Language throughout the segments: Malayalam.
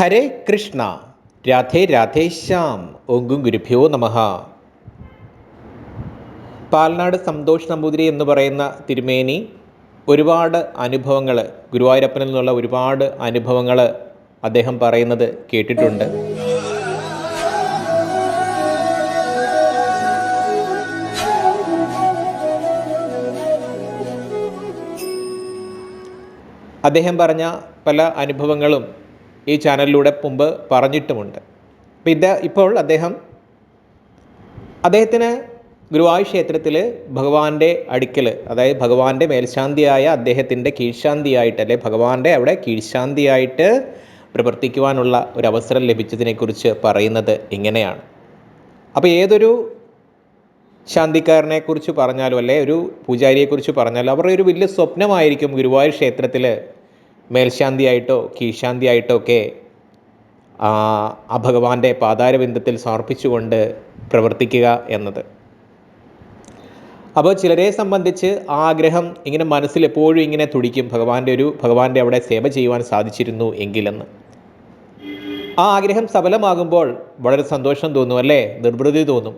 ഹരേ കൃഷ്ണ. രാധേ രാധേ ശ്യാം. ഓങ്കും ഗുരുഭ്യോ നമഃ. പാൽനാട് സന്തോഷ് നമ്പൂതിരി എന്ന് പറയുന്ന തിരുമേനി ഒരുപാട് അനുഭവങ്ങൾ ഗുരുവായൂരപ്പനിൽ നിന്നുള്ള ഒരുപാട് അനുഭവങ്ങൾ അദ്ദേഹം പറയുന്നത് കേട്ടിട്ടുണ്ട്. അദ്ദേഹം പറഞ്ഞ പല അനുഭവങ്ങളും ഈ ചാനലിലൂടെ മുമ്പ് പറഞ്ഞിട്ടുമുണ്ട്. അപ്പോൾ ഇത് ഇപ്പോൾ അദ്ദേഹം അദ്ദേഹത്തിന് ഗുരുവായൂർ ക്ഷേത്രത്തിൽ ഭഗവാന്റെ അടുക്കൽ അതായത് ഭഗവാന്റെ മേൽശാന്തിയായ അദ്ദേഹത്തിന്റെ കീഴ്ശാന്തിയായിട്ട് അല്ലെ ഭഗവാന്റെ അവിടെ കീഴ്ശാന്തിയായിട്ട് പ്രവർത്തിക്കുവാനുള്ള ഒരു അവസരം ലഭിച്ചതിനെക്കുറിച്ച് പറയുന്നത് ഇങ്ങനെയാണ്. അപ്പോൾ ഏതൊരു ശാന്തിക്കാരനെക്കുറിച്ച് പറഞ്ഞാലും അല്ലെ ഒരു പൂജാരിയെക്കുറിച്ച് പറഞ്ഞാലും അവരുടെ ഒരു വലിയ സ്വപ്നമായിരിക്കും ഗുരുവായൂർ ക്ഷേത്രത്തിൽ മേൽശാന്തിയായിട്ടോ കീഴ്ശാന്തിയായിട്ടോ ഒക്കെ ആ ആ ഭഗവാന്റെ പാതാരബിന്ദത്തിൽ സമർപ്പിച്ചുകൊണ്ട് പ്രവർത്തിക്കുക എന്നത്. അപ്പോൾ ചിലരെ സംബന്ധിച്ച് ആ ആഗ്രഹം ഇങ്ങനെ മനസ്സിൽ എപ്പോഴും ഇങ്ങനെ തുടിക്കും ഭഗവാന്റെ ഒരു ഭഗവാന്റെ അവിടെ സേവ ചെയ്യുവാൻ സാധിച്ചിരുന്നു എങ്കിലെന്ന്. ആ ആഗ്രഹം സഫലമാകുമ്പോൾ വളരെ സന്തോഷം തോന്നും അല്ലേ? നിർവൃതി തോന്നും.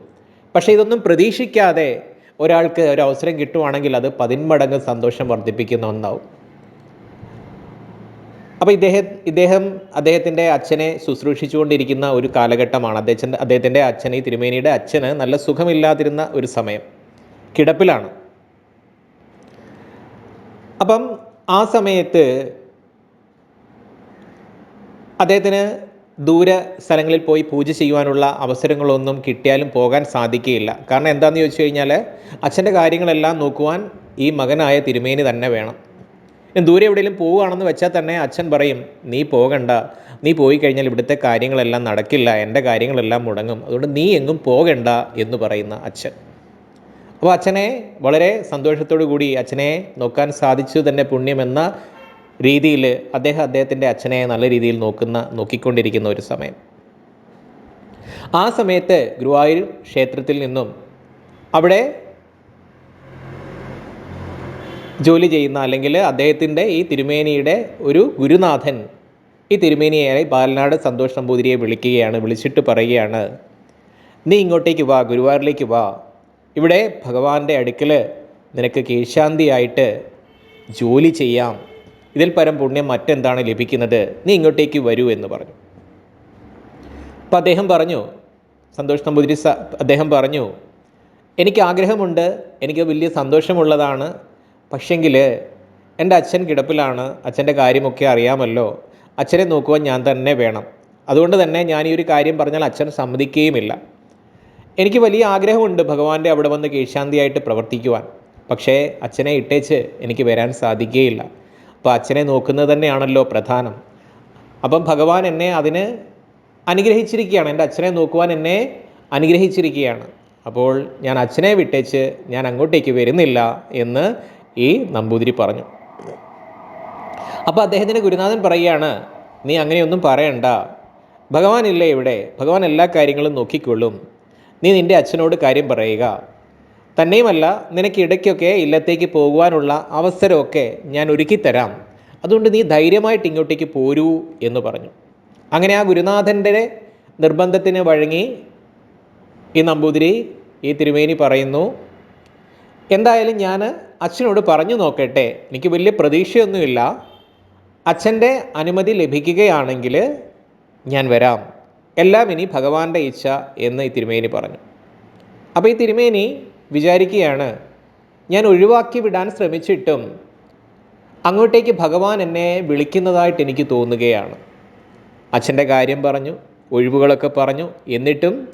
പക്ഷേ ഇതൊന്നും പ്രതീക്ഷിക്കാതെ ഒരാൾക്ക് ഒരു അവസരം കിട്ടുവാണെങ്കിൽ അത് പതിന്മടങ്ങ് സന്തോഷം വർദ്ധിപ്പിക്കുന്ന ഒന്നാവും. അപ്പോൾ ഇദ്ദേഹം ഇദ്ദേഹം അദ്ദേഹത്തിന്റെ അച്ഛനെ ശുശ്രൂഷിച്ചുകൊണ്ടിരിക്കുന്ന ഒരു കാലഘട്ടമാണ്. അദ്ദേഹത്തിന്റെ അദ്ദേഹത്തിന്റെ അച്ഛൻ ഈ തിരുമേനിയുടെ അച്ഛന് നല്ല സുഖമില്ലാതിരുന്ന ഒരു സമയം കിടപ്പിലാണ്. അപ്പം ആ സമയത്ത് അദ്ദേഹത്തിന് ദൂര സ്ഥലങ്ങളിൽ പോയി പൂജ ചെയ്യുവാനുള്ള അവസരങ്ങളൊന്നും കിട്ടിയാലും പോകാൻ സാധിക്കുകയില്ല. കാരണം എന്താണെന്ന് ചോദിച്ചു കഴിഞ്ഞാൽ അച്ഛന്റെ കാര്യങ്ങളെല്ലാം നോക്കുവാൻ ഈ മകനായ തിരുമേനി തന്നെ വേണം. ദൂരെ എവിടെയെങ്കിലും പോവുകയാണെന്ന് വെച്ചാൽ തന്നെ അച്ഛൻ പറയും നീ പോകണ്ട. നീ പോയി കഴിഞ്ഞാൽ ഇവിടുത്തെ കാര്യങ്ങളെല്ലാം നടക്കില്ല. എന്റെ കാര്യങ്ങളെല്ലാം മുടങ്ങും. അതുകൊണ്ട് നീ എങ്ങും പോകണ്ട എന്ന് പറയുന്ന അച്ഛൻ. അപ്പോൾ അച്ഛനെ വളരെ സന്തോഷത്തോടു കൂടി അച്ഛനെ നോക്കാൻ സാധിച്ചു തന്നെ പുണ്യമെന്ന രീതിയിൽ അദ്ദേഹം അദ്ദേഹത്തിന്റെ അച്ഛനെ നല്ല രീതിയിൽ നോക്കുന്ന നോക്കിക്കൊണ്ടിരിക്കുന്ന ഒരു സമയം. ആ സമയത്ത് ഗുരുവായൂർ ക്ഷേത്രത്തിൽ നിന്നും അവിടെ ജോലി ചെയ്യുന്ന അല്ലെങ്കിൽ അദ്ദേഹത്തിന്റെ ഈ തിരുമേനിയുടെ ഒരു ഗുരുനാഥൻ ഈ തിരുമേനിയായി ബാലനാട് സന്തോഷ് നമ്പൂതിരിയെ വിളിക്കുകയാണ് വിളിച്ചിട്ട് പറയുകയാണ് നീ ഇങ്ങോട്ടേക്ക് വാ ഗുരുവായൂരിലേക്ക് വാ. ഇവിടെ ഭഗവാന്റെ അടുക്കൽ നിനക്ക് കീഴ്ശാന്തിയായിട്ട് ജോലി ചെയ്യാം. ഇതിൽ പരം പുണ്യം മറ്റെന്താണ് ലഭിക്കുന്നത്? നീ ഇങ്ങോട്ടേക്ക് വരൂ എന്ന് പറഞ്ഞു. അപ്പം അദ്ദേഹം പറഞ്ഞു സന്തോഷ് നമ്പൂതിരി അദ്ദേഹം പറഞ്ഞു എനിക്ക് ആഗ്രഹമുണ്ട് എനിക്ക് വലിയ സന്തോഷമുള്ളതാണ്. പക്ഷെങ്കിൽ എന്റെ അച്ഛൻ കിടപ്പിലാണ്. അച്ഛന്റെ കാര്യമൊക്കെ അറിയാമല്ലോ. അച്ഛനെ നോക്കുവാൻ ഞാൻ തന്നെ വേണം. അതുകൊണ്ട് തന്നെ ഞാൻ ഈ ഒരു കാര്യം പറഞ്ഞാൽ അച്ഛൻ സമ്മതിക്കുകയുമില്ല എനിക്ക് വലിയ ആഗ്രഹമുണ്ട് ഭഗവാന്റെ അവിടെ വന്ന് കീഴ്ശാന്തിയായിട്ട് പ്രവർത്തിക്കുവാൻ. പക്ഷേ അച്ഛനെ ഇട്ടേച്ച് എനിക്ക് വരാൻ സാധിക്കുകയില്ല അപ്പോൾ അച്ഛനെ നോക്കുന്നത് തന്നെയാണല്ലോ പ്രധാനം. അപ്പം ഭഗവാൻ എന്നെ അതിന് അനുഗ്രഹിച്ചിരിക്കുകയാണ്. എന്റെ അച്ഛനെ നോക്കുവാൻ എന്നെ അനുഗ്രഹിച്ചിരിക്കുകയാണ്. അപ്പോൾ ഞാൻ അച്ഛനെ വിട്ടേച്ച് ഞാൻ അങ്ങോട്ടേക്ക് വരുന്നില്ല എന്ന് ഈ നമ്പൂതിരി പറഞ്ഞു. അപ്പോൾ അദ്ദേഹത്തിന്റെ ഗുരുനാഥൻ പറയുകയാണ് നീ അങ്ങനെയൊന്നും പറയണ്ട. ഭഗവാനില്ലേ ഇവിടെ? ഭഗവാൻ എല്ലാ കാര്യങ്ങളും നോക്കിക്കൊള്ളും. നീ നിന്റെ അച്ഛനോട് കാര്യം പറയുക. തന്നെയുമല്ല നിനക്ക് ഇടയ്ക്കൊക്കെ ഇല്ലത്തേക്ക് പോകുവാനുള്ള അവസരമൊക്കെ ഞാൻ ഒരുക്കിത്തരാം അതുകൊണ്ട് നീ ധൈര്യമായിട്ട് ഇങ്ങോട്ടേക്ക് പോരൂ എന്ന് പറഞ്ഞു. അങ്ങനെ ആ ഗുരുനാഥന്റെ നിർബന്ധത്തിന് വഴങ്ങി ഈ നമ്പൂതിരി ഈ തിരുമേനി പറയുന്നു എന്തായാലും ഞാൻ അച്ഛനോട് പറഞ്ഞു നോക്കട്ടെ. എനിക്ക് വലിയ പ്രതീക്ഷയൊന്നുമില്ല. അച്ഛന്റെ അനുമതി ലഭിക്കുകയാണെങ്കിൽ ഞാൻ വരാം. എല്ലാം ഇനി ഭഗവാന്റെ ഇച്ഛ എന്ന് ഈ തിരുമേനി പറഞ്ഞു. അപ്പോൾ ഈ തിരുമേനി വിചാരിക്കുകയാണ് ഞാൻ ഒഴിവാക്കി വിടാൻ ശ്രമിച്ചിട്ടും അങ്ങോട്ടേക്ക് ഭഗവാൻ എന്നെ വിളിക്കുന്നതായിട്ട് എനിക്ക് തോന്നുകയാണ്. അച്ഛന്റെ കാര്യം പറഞ്ഞു ഒഴിവുകളൊക്കെ പറഞ്ഞു. എന്നിട്ടും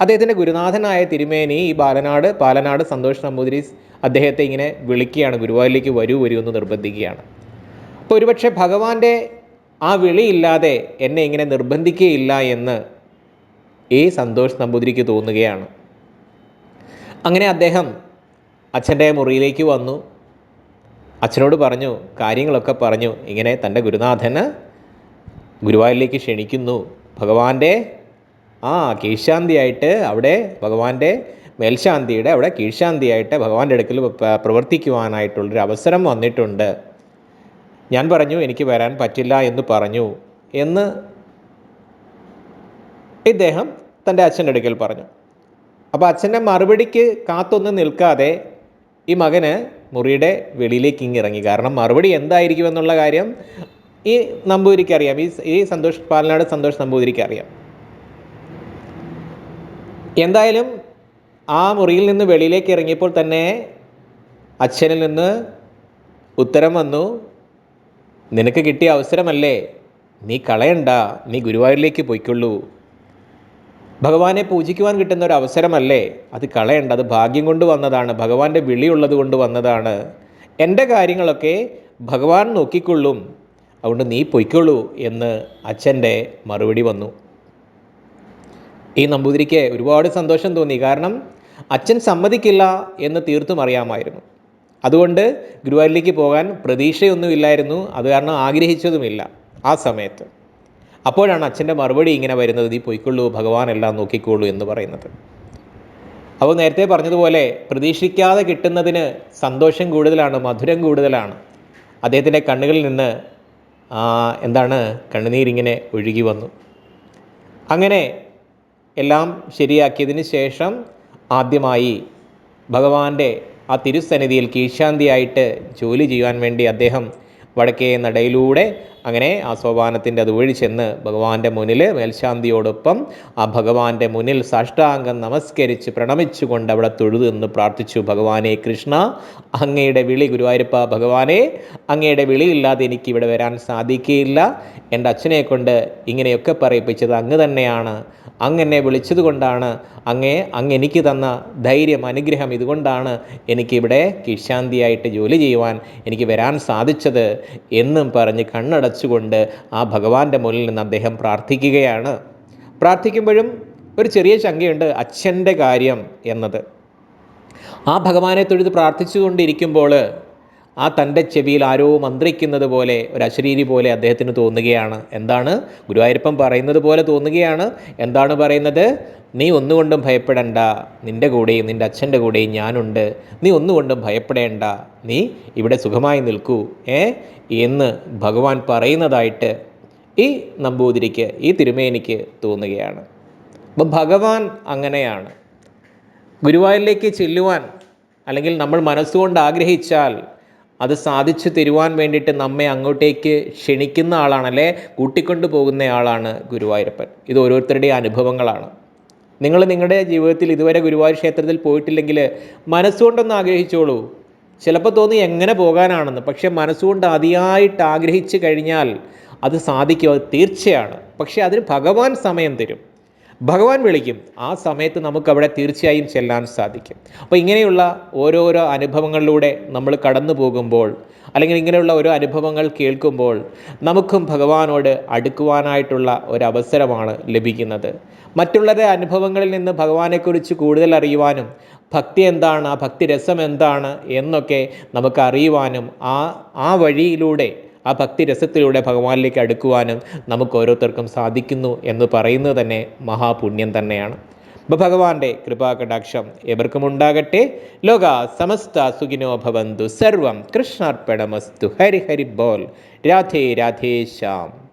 അദ്ദേഹത്തിന്റെ ഗുരുനാഥനായ തിരുമേനി ഈ ബാലനാട് പാലനാട് സന്തോഷ് നമ്പൂതിരി അദ്ദേഹത്തെ ഇങ്ങനെ വിളിക്കുകയാണ് ഗുരുവായൂരിലേക്ക് വരൂ വരൂ എന്ന് നിർബന്ധിക്കുകയാണ്. അപ്പോൾ ഒരുപക്ഷെ ഭഗവാന്റെ ആ വിളിയില്ലാതെ എന്നെ ഇങ്ങനെ നിർബന്ധിക്കുകയില്ല എന്ന് ഈ സന്തോഷ് നമ്പൂതിരിക്ക് തോന്നുകയാണ്. അങ്ങനെ അദ്ദേഹം അച്ഛന്റെ മുറിയിലേക്ക് വന്നു. അച്ഛനോട് പറഞ്ഞു കാര്യങ്ങളൊക്കെ പറഞ്ഞു. ഇങ്ങനെ തന്റെ ഗുരുനാഥന് ഗുരുവായൂരിലേക്ക് ക്ഷണിക്കുന്നു. ഭഗവാന്റെ ആ കീഴ്ശാന്തിയായിട്ട് അവിടെ ഭഗവാന്റെ മേൽശാന്തിയുടെ അവിടെ കീഴ്ശാന്തിയായിട്ട് ഭഗവാന്റെ അടുക്കൽ പ്രവർത്തിക്കുവാനായിട്ടുള്ളൊരു അവസരം വന്നിട്ടുണ്ട്. ഞാൻ പറഞ്ഞു എനിക്ക് വരാൻ പറ്റില്ല എന്ന് പറഞ്ഞു എന്ന് ഇദ്ദേഹം തന്റെ അച്ഛന്റെ അടുക്കൽ പറഞ്ഞു. അപ്പോൾ അച്ഛന്റെ മറുപടിക്ക് കാത്തൊന്നും നിൽക്കാതെ ഈ മകന് മുറിയുടെ വെളിയിലേക്ക് ഇങ്ങ് ഇറങ്ങി കാരണം മറുപടി എന്തായിരിക്കും എന്നുള്ള കാര്യം ഈ നമ്പൂതിരിക്ക് അറിയാം. ഈ ഈ സന്തോഷ് പാലനാട് സന്തോഷ് നമ്പൂതിരിക്ക് അറിയാം. എന്തായാലും ആ മുറിയിൽ നിന്ന് വെളിയിലേക്ക് ഇറങ്ങിയപ്പോൾ തന്നെ അച്ഛനിൽ നിന്ന് ഉത്തരം വന്നു നിനക്ക് കിട്ടിയ അവസരമല്ലേ? നീ കളയണ്ട. നീ ഗുരുവായൂരിലേക്ക് പോയിക്കൊള്ളൂ. ഭഗവാനെ പൂജിക്കുവാൻ കിട്ടുന്ന ഒരു അവസരമല്ലേ? അത് കളയണ്ട. അത് ഭാഗ്യം കൊണ്ട് വന്നതാണ്. ഭഗവാന്റെ വിളിയുള്ളത് കൊണ്ട് വന്നതാണ്. എന്റെ കാര്യങ്ങളൊക്കെ ഭഗവാൻ നോക്കിക്കൊള്ളും. അതുകൊണ്ട് നീ പൊയ്ക്കൊള്ളൂ എന്ന് അച്ഛന്റെ മറുപടി വന്നു. ഈ നമ്പൂതിരിക്ക് ഒരുപാട് സന്തോഷം തോന്നി. കാരണം അച്ഛൻ സമ്മതിക്കില്ല എന്ന് തീർത്തും അറിയാമായിരുന്നു. അതുകൊണ്ട് ഗുരുവായൂരിലേക്ക് പോകാൻ പ്രതീക്ഷയൊന്നുമില്ലായിരുന്നു. അത് കാരണം ആഗ്രഹിച്ചതുമില്ല ആ സമയത്ത്. അപ്പോഴാണ് അച്ഛന്റെ മറുപടി ഇങ്ങനെ വരുന്നത്. നീ പൊയ്ക്കൊള്ളൂ ഭഗവാൻ എല്ലാം നോക്കിക്കോളൂ എന്ന് പറയുന്നത്. അപ്പോൾ നേരത്തെ പറഞ്ഞതുപോലെ പ്രതീക്ഷിക്കാതെ കിട്ടുന്നതിന് സന്തോഷം കൂടുതലാണ് മധുരം കൂടുതലാണ്. അദ്ദേഹത്തിന്റെ കണ്ണുകളിൽ നിന്ന് എന്താണ് കണ്ണുനീരിങ്ങനെ ഒഴുകി വന്നു. അങ്ങനെ എല്ലാം ശരിയാക്കിയതിന് ശേഷം ആദ്യമായി ഭഗവാന്റെ ആ തിരുസന്നിധിയിൽ കീഴ്ശാന്തിയായിട്ട് ജോലി ചെയ്യുവാൻ വേണ്ടി അദ്ദേഹം വടക്കേ നടയിലൂടെ അങ്ങനെ ആ സോപാനത്തിന്റെ അതുവഴി ചെന്ന് ഭഗവാന്റെ മുന്നിൽ മേൽശാന്തിയോടൊപ്പം ആ ഭഗവാന്റെ മുന്നിൽ സാഷ്ടാംഗം നമസ്കരിച്ച് പ്രണമിച്ചുകൊണ്ട് അവിടെ തൊഴുതു എന്ന് പ്രാർത്ഥിച്ചു ഭഗവാനെ കൃഷ്ണ അങ്ങയുടെ വിളി ഗുരുവായൂരപ്പ ഭഗവാനെ അങ്ങയുടെ വിളിയില്ലാതെ എനിക്ക് ഇവിടെ വരാൻ സാധിക്കുകയില്ല. എന്റെ അച്ഛനെ കൊണ്ട് ഇങ്ങനെയൊക്കെ പറയിപ്പിച്ചത് അങ്ങ് തന്നെയാണ്. അങ്ങ് എന്നെ വിളിച്ചത് കൊണ്ടാണ്. അങ്ങേ അങ്ങ് എനിക്ക് തന്ന ധൈര്യം അനുഗ്രഹം ഇതുകൊണ്ടാണ് എനിക്കിവിടെ കിശാന്തിയായിട്ട് ജോലി ചെയ്യുവാൻ എനിക്ക് വരാൻ സാധിച്ചത് എന്നും പറഞ്ഞ് കണ്ണടച്ചുകൊണ്ട് ആ ഭഗവാന്റെ മുന്നിൽ നിന്ന് അദ്ദേഹം പ്രാർത്ഥിക്കുകയാണ്. പ്രാർത്ഥിക്കുമ്പോഴും ഒരു ചെറിയ ശങ്കയുണ്ട് അച്ഛന്റെ കാര്യം എന്നത്. ആ ഭഗവാനെ തൊഴുത് പ്രാർത്ഥിച്ചുകൊണ്ടിരിക്കുമ്പോൾ ആ തന്റെ ചെവിയിൽ ആരോ മന്ത്രിക്കുന്നത് പോലെ ഒരു അശരീരി പോലെ അദ്ദേഹത്തിന് തോന്നുകയാണ്. എന്താണ്? ഗുരുവായൂരപ്പൻ പറയുന്നത് പോലെ തോന്നുകയാണ്. എന്താണ് പറയുന്നത്? നീ ഒന്നുകൊണ്ടും ഭയപ്പെടണ്ട. നിന്റെ കൂടെയും നിന്റെ അച്ഛന്റെ കൂടെയും ഞാനുണ്ട്. നീ ഒന്നുകൊണ്ടും ഭയപ്പെടേണ്ട. നീ ഇവിടെ സുഖമായി നിൽക്കൂ ഏ എന്ന് ഭഗവാൻ പറയുന്നതായിട്ട് ഈ നമ്പൂതിരിക്ക് ഈ തിരുമേനിക്ക് തോന്നുകയാണ്. അപ്പം ഭഗവാൻ അങ്ങനെയാണ്. ഗുരുവായൂരിലേക്ക് ചെല്ലുവാൻ അല്ലെങ്കിൽ നമ്മൾ മനസ്സുകൊണ്ട് ആഗ്രഹിച്ചാൽ അത് സാധിച്ചു തരുവാൻ വേണ്ടിയിട്ട് നമ്മെ അങ്ങോട്ടേക്ക് ക്ഷണിക്കുന്ന ആളാണ് അല്ലെ കൂട്ടിക്കൊണ്ടു പോകുന്ന ആളാണ് ഗുരുവായൂരപ്പൻ. ഇത് ഓരോരുത്തരുടെയും അനുഭവങ്ങളാണ്. നിങ്ങൾ നിങ്ങളുടെ ജീവിതത്തിൽ ഇതുവരെ ഗുരുവായൂർ ക്ഷേത്രത്തിൽ പോയിട്ടില്ലെങ്കിൽ മനസ്സുകൊണ്ടൊന്ന് ആഗ്രഹിച്ചോളൂ. ചിലപ്പോൾ തോന്നി എങ്ങനെ പോകാനാണെന്ന്. പക്ഷേ മനസ്സുകൊണ്ട് അതിയായിട്ട് ആഗ്രഹിച്ചു കഴിഞ്ഞാൽ അത് സാധിക്കും അത് തീർച്ചയാണ്. പക്ഷേ അതിന് ഭഗവാൻ സമയം തരും. ഭഗവാൻ വിളിക്കും. ആ സമയത്ത് നമുക്കവിടെ തീർച്ചയായും ചെല്ലാൻ സാധിക്കും. അപ്പോൾ ഇങ്ങനെയുള്ള ഓരോരോ അനുഭവങ്ങളിലൂടെ നമ്മൾ കടന്നു പോകുമ്പോൾ അല്ലെങ്കിൽ ഇങ്ങനെയുള്ള ഓരോ അനുഭവങ്ങൾ കേൾക്കുമ്പോൾ നമുക്കും ഭഗവാനോട് അടുക്കുവാനായിട്ടുള്ള ഒരവസരമാണ് ലഭിക്കുന്നത്. മറ്റുള്ളവരുടെ അനുഭവങ്ങളിൽ നിന്ന് ഭഗവാനെക്കുറിച്ച് കൂടുതൽ അറിയുവാനും ഭക്തി എന്താണ് ആ ഭക്തി രസം എന്താണ് എന്നൊക്കെ നമുക്ക് അറിയുവാനും ആ ആ വഴിയിലൂടെ ആ ഭക്തി രസത്തിലൂടെ ഭഗവാനിലേക്ക് അടുക്കുവാനും നമുക്ക് ഓരോരുത്തർക്കും സാധിക്കുന്നു എന്ന് പറയുന്നത് തന്നെ മഹാപുണ്യം തന്നെയാണ്. അപ്പോൾ ഭഗവാന്റെ കൃപാകടാക്ഷം എവർക്കും ഉണ്ടാകട്ടെ ലോക സമസ്ത സുഖിനോ ഭവന്തു. സർവം കൃഷ്ണാർപ്പണമസ്തു. ഹരി ഹരി രാധേ രാധേ ശ്യാം.